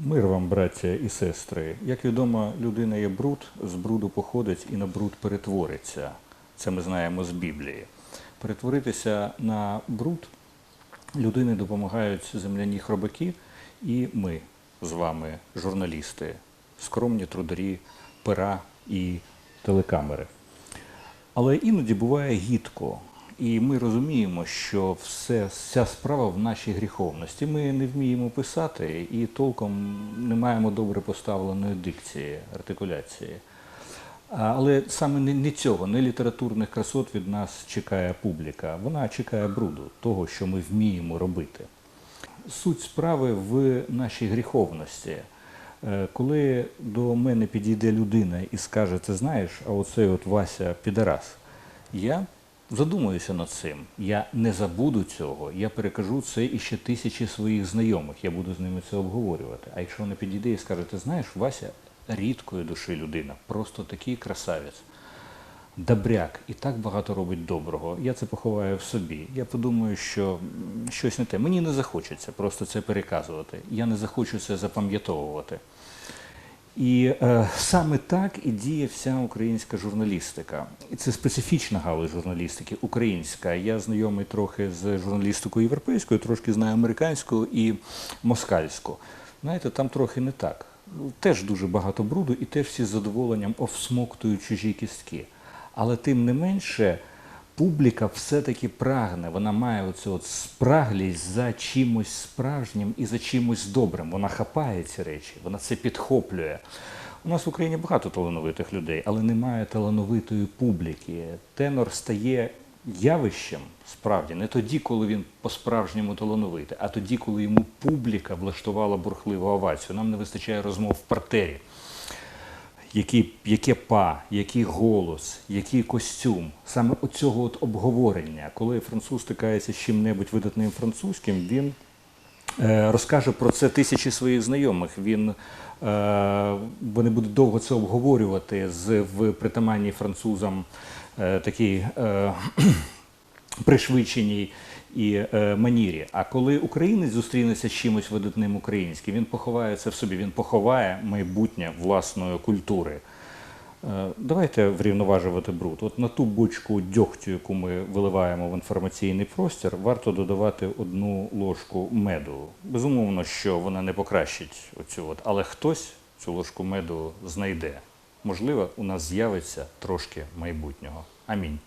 Мир вам, браття і сестри. Як відомо, людина є бруд, з бруду походить і на бруд перетвориться. Це ми знаємо з Біблії. Перетворитися на бруд людини допомагають земляні хробаки, і ми з вами, журналісти, скромні трударі, пера і телекамери. Але іноді буває гідко. І ми розуміємо, що все, вся справа в нашій гріховності. Ми не вміємо писати і толком не маємо добре поставленої дикції, артикуляції. Але саме не, цього, не літературних красот від нас чекає публіка. Вона чекає бруду, того, що ми вміємо робити. Суть справи в нашій гріховності. Е, Коли до мене підійде людина і скаже, ти знаєш, а оцей от Вася підарас, я задумаюся над цим. Я не забуду цього, я перекажу це і ще тисячі своїх знайомих. Я буду з ними це обговорювати. А якщо вона підійде і скаже, ти знаєш, Вася рідкої душі людина, просто такий красавець добряк і так багато робить доброго. Я це поховаю в собі. Я подумаю, що щось не те. Мені не захочеться просто це переказувати. Я не захочу це запам'ятовувати. І е, саме так і діє вся українська журналістика. І це специфічна галузь журналістики, українська. Я знайомий трохи з журналістикою європейською, трошки знаю американську і москальську. Знаєте, там трохи не так. Теж дуже багато бруду, і теж всі з задоволенням овсмоктують чужі кістки. Але тим не менше, публіка все-таки прагне, вона має оцю от спраглість за чимось справжнім і за чимось добрим. Вона хапає ці речі, вона це підхоплює. У нас в Україні багато талановитих людей, але немає талановитої публіки. Тенор стає явищем справді не тоді, коли він по-справжньому талановитий, а тоді, коли йому публіка влаштувала бурхливу овацію. Нам не вистачає розмов в партері які, яке па, який голос, який костюм. Саме оцього от обговорення, коли француз стикається з чим-небудь видатним французьким, він е, розкаже про це тисячі своїх знайомих. Він, е, вони будуть довго це обговорювати з в притаманній французам е, такій е, пришвидшеній і е, манірі. А коли українець зустрінеться з чимось видатним українським, він поховає це в собі, він поховає майбутнє власної культури. Е, Давайте врівноважувати бруд. От на ту бочку дьогтю, яку ми виливаємо в інформаційний простір, варто додавати одну ложку меду. Безумовно, що вона не покращить оцю, от, але хтось цю ложку меду знайде. Можливо, у нас з'явиться трошки майбутнього. Амінь.